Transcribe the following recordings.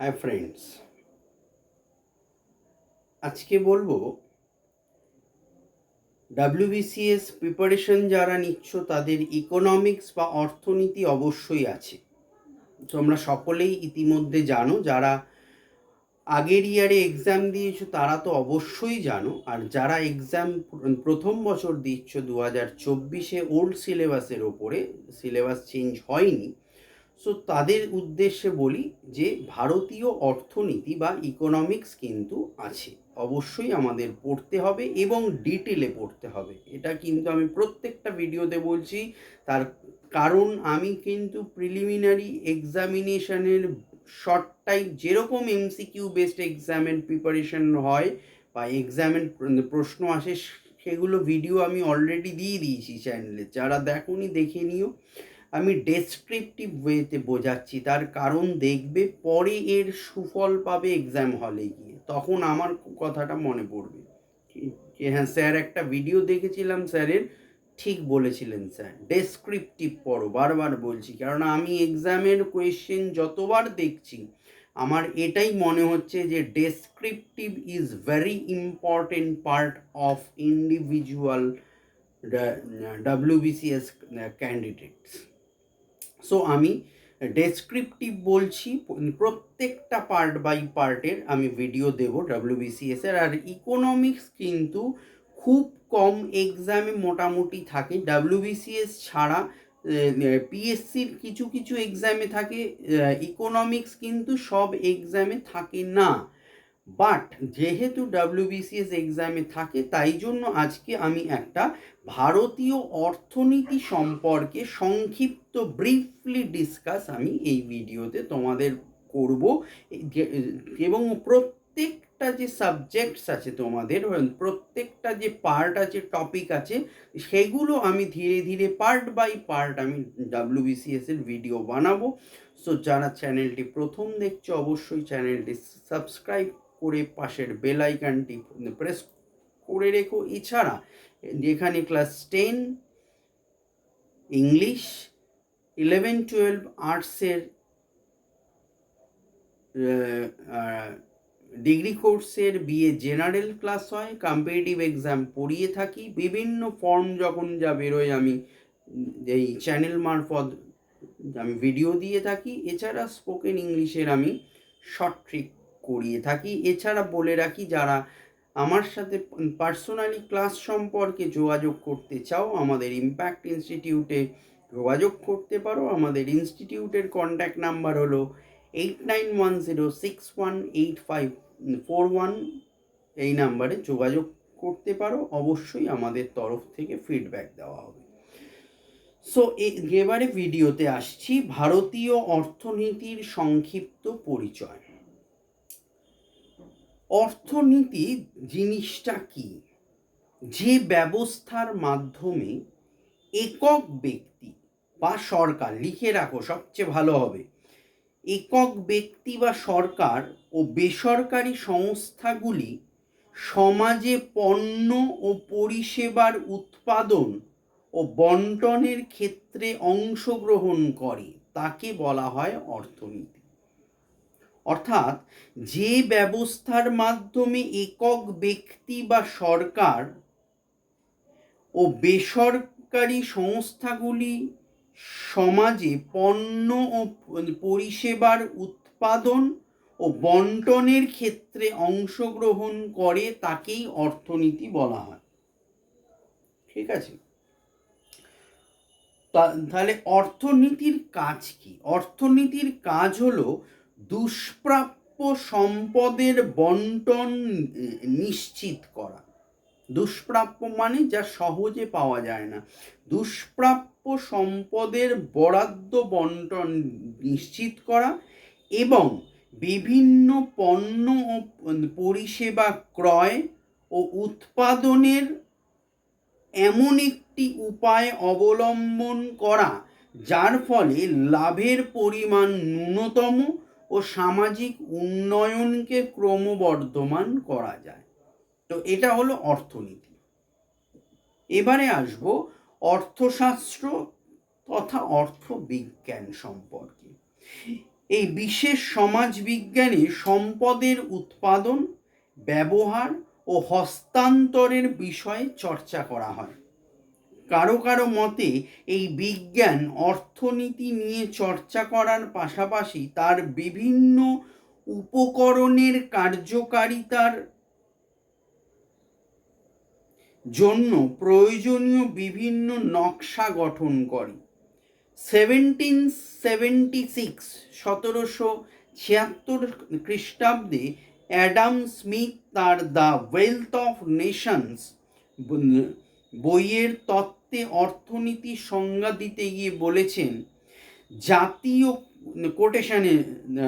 Hi friends আজকে বলব WBCS preparation যারা নিচ্ছ, তাদের ইকোনমিক্স বা অর্থনীতি অবশ্যই আছে। তোমরা সকলেই ইতিমধ্যে জানো, যারা আগের ইয়ারে এক্সাম দিয়েছ, তারা তো অবশ্যই জানো। আর যারা এক্সাম প্রথম বছর দিচ্ছ দু হাজার চব্বিশে ওল্ড সিলেবাসের ওপরে সিলেবাস চেঞ্জ হয়নি সো তাদের উদ্দেশ্যে বলি যে, ভারতীয় অর্থনীতি বা ইকোনমিক্স কিন্তু আছে। অবশ্যই আমাদের পড়তে হবে এবং ডিটেলে পড়তে হবে। এটা কিন্তু আমি প্রত্যেকটা ভিডিওতে বলছি। তার কারণ আমি কিন্তু প্রিলিমিনারি এক্সামিনেশনের শর্ট টাইপ যেরকম এমসিকিউ বেসড এক্সামের প্রিপারেশন হয় বা এক্সামের প্রশ্ন আসে, সেগুলো ভিডিও আমি অলরেডি দিয়ে দিয়েছি চ্যানেলে যারা দেখোনি, দেখে নিও। আমি ডেসক্রিপটিভ ওয়েতে বোঝাচ্ছি। তার কারণ দেখবে পরে এর সুফল পাবে এক্সাম হলে গিয়ে। তখন আমার কথাটা মনে পড়বে। যে হ্যাঁ স্যার একটা ভিডিও দেখেছিলাম স্যারের। ঠিক বলেছিলেন স্যার। ডেসক্রিপটিভ পড়ো, বারবার বলছি। কারণ আমি এক্সামের কোয়েশ্চেন যতবার দেখছি, আমার এটাই মনে হচ্ছে যে descriptive is very important part of individual WBCS candidates so আমি ডেসক্রিপটিভ বলছি, প্রত্যেকটা পার্ট বাই পার্টের আমি ভিডিও দেব ডাব্লিউবিসিএস আর ইকোনমিক্স কিন্তু খুব কম এক্সামে মোটামুটি থাকে। ডাব্লিউবিসিএস ছাড়া পিএসসির কিছু কিছু এক্সামে থাকে। ইকোনমিক্স কিন্তু সব এক্সামে থাকে না। বাট যেহেতু ডাব্লিউবিসিএস এক্সামে থাকে, তাই জন্য আজকে আমি একটা ভারতীয় অর্থনীতি সম্পর্কে সংক্ষিপ্ত ব্রিফলি ডিসকাস আমি এই ভিডিওতে তোমাদের করব। এবং প্রত্যেকটা যে সাবজেক্টস আছে তোমাদের প্রত্যেকটা যে পার্ট আছে টপিক আছে, সেগুলো আমি ধীরে ধীরে পার্ট বাই পার্ট আমি ডাব্লিউবিসিএস এর ভিডিও বানাবো। সো যারা চ্যানেলটি প্রথম দেখছ, অবশ্যই চ্যানেলটি সাবস্ক্রাইব করে পাশের বেল আইকনটি প্রেস করে রেখো। এছাড়া যেখানে class ten English eleven twelve আর্টসের ডিগ্রি কোর্সের বিএ জেনারেল ক্লাস হয়। কম্পিটিটিভ এক্সাম পড়িয়ে থাকি। বিভিন্ন ফর্ম যখন যা বেরোয় আমি এই চ্যানেল মারফত আমি ভিডিও দিয়ে থাকি। এছাড়া স্পোকেন ইংলিশের আমি শর্ট ট্রিক করিয়ে থাকি। এছাড়া বলে রাখি, যারা আমার সাথে পার্সোনালি ক্লাস সম্পর্কে যোগাযোগ করতে চাও, আমাদের ইম্প্যাক্ট ইনস্টিটিউটে যোগাযোগ করতে পারো। আমাদের ইনস্টিটিউটের কন্ট্যাক্ট নাম্বার হলো eight nine one zero six one eight five four one এই নাম্বারে যোগাযোগ করতে পারো। অবশ্যই আমাদের তরফ থেকে ফিডব্যাক দেওয়া হবে। সো এবারে ভিডিওতে আসছি। ভারতীয় অর্থনীতির সংক্ষিপ্ত পরিচয়। অর্থনীতি জিনিসটা কি? যে ব্যবস্থার মাধ্যমে একক ব্যক্তি বা সরকার, লিখে রাখো, সবচেয়ে ভালো হবে। একক ব্যক্তি বা সরকার ও বেসরকারি সংস্থাগুলি সমাজে পণ্য ও পরিষেবার উৎপাদন ও বন্টনের ক্ষেত্রে অংশগ্রহণ করে, তাকে বলা হয় অর্থনীতি। অর্থাৎ যে ব্যবস্থার মাধ্যমে একক ব্যক্তি বা সরকার ও বেসরকারি সংস্থাগুলি সমাজে পণ্য ও পরিষেবার উৎপাদন ও বন্টনের ক্ষেত্রে অংশগ্রহণ করে তাকেই অর্থনীতি বলা হয়। ঠিক আছে? তাহলে অর্থনীতির কাজ কি? অর্থনীতির কাজ হলো দুষ্প্রাপ্য সম্পদের বন্টন নিশ্চিত করা। দুষ্প্রাপ্য মানে যা সহজে পাওয়া যায় না। দুষ্প্রাপ্য সম্পদের বরাদ্দ বন্টন নিশ্চিত করা এবং বিভিন্ন পণ্য ও পরিষেবা ক্রয় ও উৎপাদনের এমন একটি উপায় অবলম্বন করা, যার ফলে লাভের পরিমাণ ন্যূনতম ও সামাজিক উন্নয়নকে ক্রমবর্ধমান করা যায়। তো এটা হলো অর্থনীতি। এবারে আসব অর্থশাস্ত্র তথা অর্থবিজ্ঞান সম্পর্কে। এই বিশেষ সমাজবিজ্ঞানে সম্পদের উৎপাদন, ব্যবহার ও হস্তান্তরের বিষয়ে চর্চা করা হয়। কারও কারও মতে এই বিজ্ঞান অর্থনীতি নিয়ে চর্চা করার পাশাপাশি তার বিভিন্ন উপকরণের কার্যকারিতার জন্য প্রয়োজনীয় বিভিন্ন নকশা গঠন করে। সেভেন্টিন সেভেন্টি সিক্স, সতেরোশো ছিয়াত্তর খ্রিস্টাব্দে অ্যাডাম স্মিথ তার দ্য ওয়েলথ অফ নেশনস বইয়ের তত্ত্বে অর্থনীতি সংজ্ঞা দিতে গিয়ে বলেছেন, জাতীয় কোটেশনে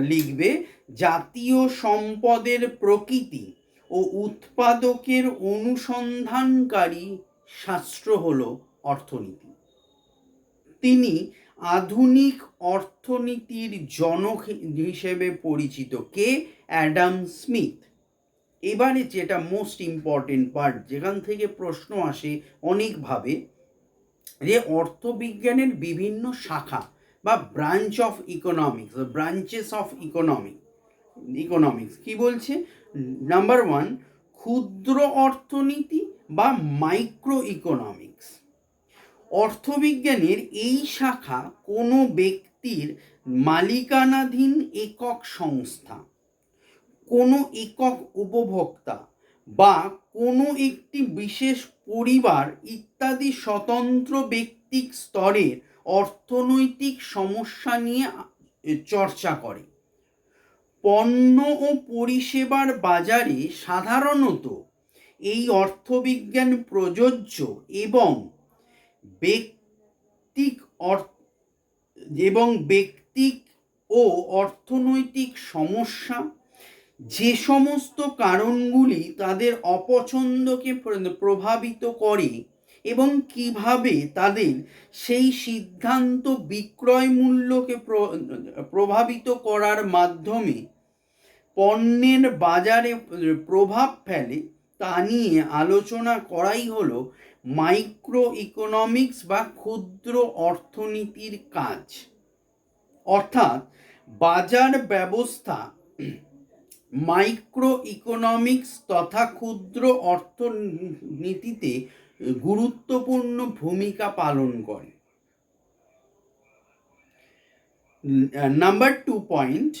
লিখবে, জাতীয় সম্পদের প্রকৃতি ও উৎপাদকের অনুসন্ধানকারী শাস্ত্র হল অর্থনীতি। তিনি আধুনিক অর্থনীতির জনক হিসেবে পরিচিত কে? Adam Smith. এবারে যেটা মোস্ট ইম্পর্টেন্ট পার্ট যেখান থেকে প্রশ্ন আসে অনেকভাবে যে অর্থবিজ্ঞানের বিভিন্ন শাখা বা branch of economics branches of economic economics কি বলছে? নাম্বার ওয়ান ক্ষুদ্র অর্থনীতি বা মাইক্রো ইকোনমিক্স অর্থবিজ্ঞানের এই শাখা কোনো ব্যক্তির মালিকানাধীন একক সংস্থা, কোনো একক উপভোক্তা বা কোনো একটি বিশেষ পরিবার ইত্যাদি স্বতন্ত্র ব্যক্তিক স্তরের অর্থনৈতিক সমস্যা নিয়ে চর্চা করে। পণ্য ও পরিষেবার বাজারে সাধারণত এই অর্থবিজ্ঞান প্রযোজ্য এবং ব্যক্তিক এবং ব্যক্তিক ও অর্থনৈতিক সমস্যা যে সমস্ত কারণগুলি তাদের অপছন্দকে প্রভাবিত করে এবং কীভাবে তাদের সেই সিদ্ধান্ত বিক্রয় মূল্যকে প্রভাবিত করার মাধ্যমে পণ্যের বাজারে প্রভাব ফেলে, তা নিয়ে আলোচনা করাই হলো মাইক্রো ইকোনমিক্স বা ক্ষুদ্র অর্থনীতির কাজ। অর্থাৎ বাজার ব্যবস্থা মাইক্রো ইকোনমিক্স তথা ক্ষুদ্র অর্থনীতিতে গুরুত্বপূর্ণ ভূমিকা পালন করে। নাম্বার টু পয়েন্ট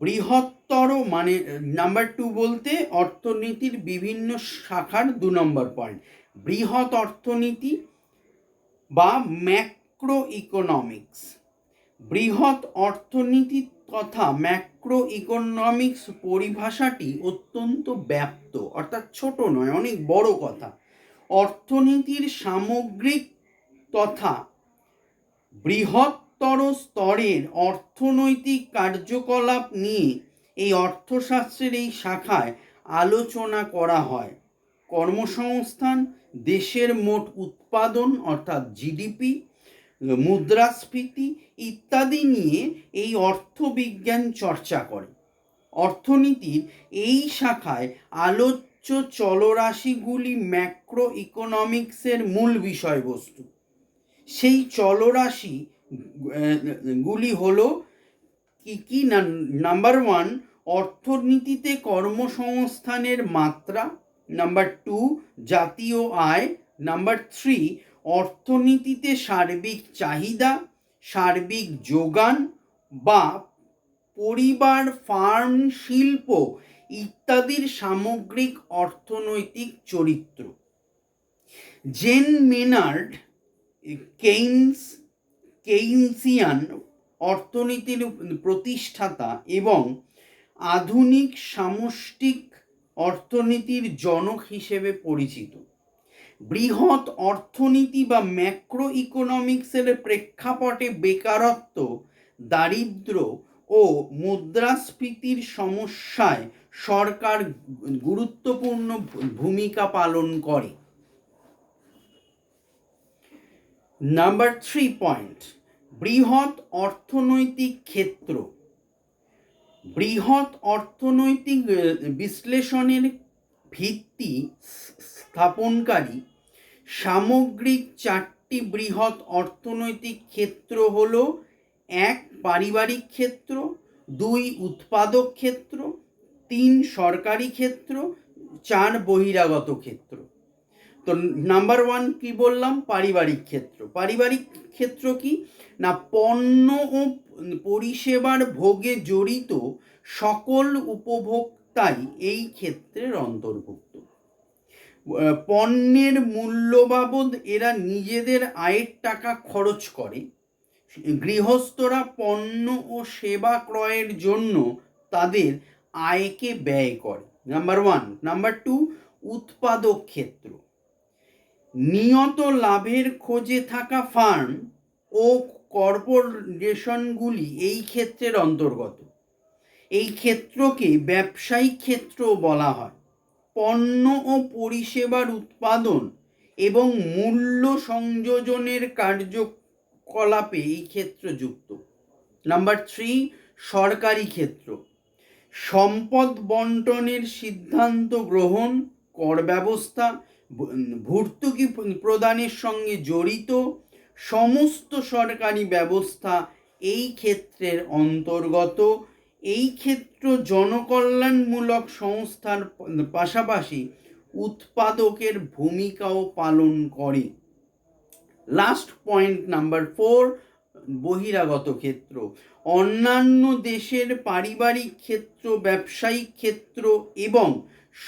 বৃহত্তর মানে নাম্বার টু বলতে অর্থনীতির বিভিন্ন শাখার দু নম্বর পয়েন্ট বৃহৎ অর্থনীতি বা ম্যাক্রো ইকোনমিক্স বৃহৎ অর্থনীতি তথা ম্যাক্রো ইকোনমিক্স পরিভাষাটি অত্যন্ত ব্যাপ্ত, অর্থাৎ ছোট নয়, অনেক বড় কথা। অর্থনীতির সামগ্রিক তথা বৃহত্তর স্তরের অর্থনৈতিক কার্যকলাপ নিয়ে এই অর্থশাস্ত্রের এই শাখায় আলোচনা করা হয়। কর্মসংস্থান, দেশের মোট উৎপাদন, অর্থাৎ জিডিপি মুদ্রাস্ফীতি ইত্যাদি নিয়ে এই অর্থবিজ্ঞান চর্চা করে। অর্থনীতির এই শাখায় আলোচ্য চলরাশিগুলি ম্যাক্রো ইকোনমিক্সের মূল বিষয়বস্তু। সেই চলরাশি গুলি হলো কি কি নাম্বার ওয়ান, অর্থনীতিতে কর্মসংস্থানের মাত্রা। নাম্বার টু, জাতীয় আয়। নাম্বার থ্রি অর্থনীতিতে সার্বিক চাহিদা, সার্বিক যোগান বা পরিবার, ফার্ম, শিল্প ইত্যাদির সামগ্রিক অর্থনৈতিক চরিত্র। জেন মেনার্ড, কেইনস, কেইনসিয়ান অর্থনীতির প্রতিষ্ঠাতা এবং আধুনিক সামষ্টিক অর্থনীতির জনক হিসেবে পরিচিত। বৃহৎ অর্থনীতি বা ম্যাক্রো ইকোনমিক্সের প্রেক্ষাপটে বেকারত্ব, দারিদ্র ও মুদ্রাস্ফীতির সমস্যায় সরকার গুরুত্বপূর্ণ ভূমিকা পালন করে। নাম্বার থ্রি পয়েন্ট বৃহৎ অর্থনৈতিক ক্ষেত্র। বৃহৎ অর্থনৈতিক বিশ্লেষণের ভিত্তি স্থাপনকারী সামগ্রিক চারটি বৃহৎ অর্থনৈতিক ক্ষেত্র হল, এক পারিবারিক ক্ষেত্র, দুই উৎপাদক ক্ষেত্র, তিন সরকারি ক্ষেত্র, চার বহিরাগত ক্ষেত্র। তো নাম্বার ওয়ান কি বললাম? পারিবারিক ক্ষেত্র। পারিবারিক ক্ষেত্র কি? না, পণ্য ও পরিষেবার ভোগে জড়িত সকল উপভোক্তাই এই ক্ষেত্রের অন্তর্ভুক্ত। পণ্যের মূল্য বাবদ এরা নিজেদের আয়ের টাকা খরচ করে। গৃহস্থরা পণ্য ও সেবা ক্রয়ের জন্য তাদের আয়কে ব্যয় করে। নাম্বার ওয়ান নাম্বার টু উৎপাদক ক্ষেত্র। নিয়ত লাভের খোঁজে থাকা ফার্ম ও কর্পোরেশনগুলি এই ক্ষেত্রের অন্তর্গত। এই ক্ষেত্রকে ব্যবসায়িক ক্ষেত্র বলা হয়। পণ্য ও পরিষেবার উৎপাদন এবং মূল্য সংযোজনের কার্যকলাপে এই ক্ষেত্র যুক্ত। নাম্বার থ্রি, সরকারি ক্ষেত্র। সম্পদ বন্টনের সিদ্ধান্ত গ্রহণ, কর ব্যবস্থা ভর্তুকি প্রদানের সঙ্গে জড়িত সমস্ত সরকারি ব্যবস্থা এই ক্ষেত্রের অন্তর্গত এই ক্ষেত্র জনকল্যাণমূলক সংস্থার পাশাপাশি উৎপাদকের ভূমিকাও পালন করে। লাস্ট পয়েন্ট নাম্বার ফোর বহিরাগত ক্ষেত্র। অন্যান্য দেশের পারিবারিক ক্ষেত্র, ব্যবসায়িক ক্ষেত্র এবং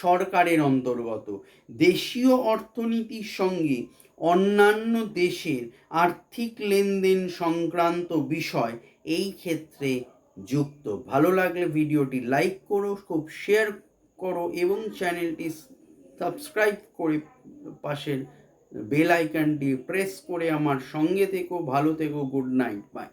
সরকারের অন্তর্গত। দেশীয় অর্থনীতির সঙ্গে অন্যান্য দেশের আর্থিক লেনদেন সংক্রান্ত বিষয় এই ক্ষেত্রে যুক্ত। ভালো লাগলে ভিডিওটি লাইক করো, খুব শেয়ার করো এবং চ্যানেলটি সাবস্ক্রাইব করে পাশের বেল আইকনটি প্রেস করে আমার সঙ্গে থেকো, ভালো থেকো, গুড নাইট, বাই।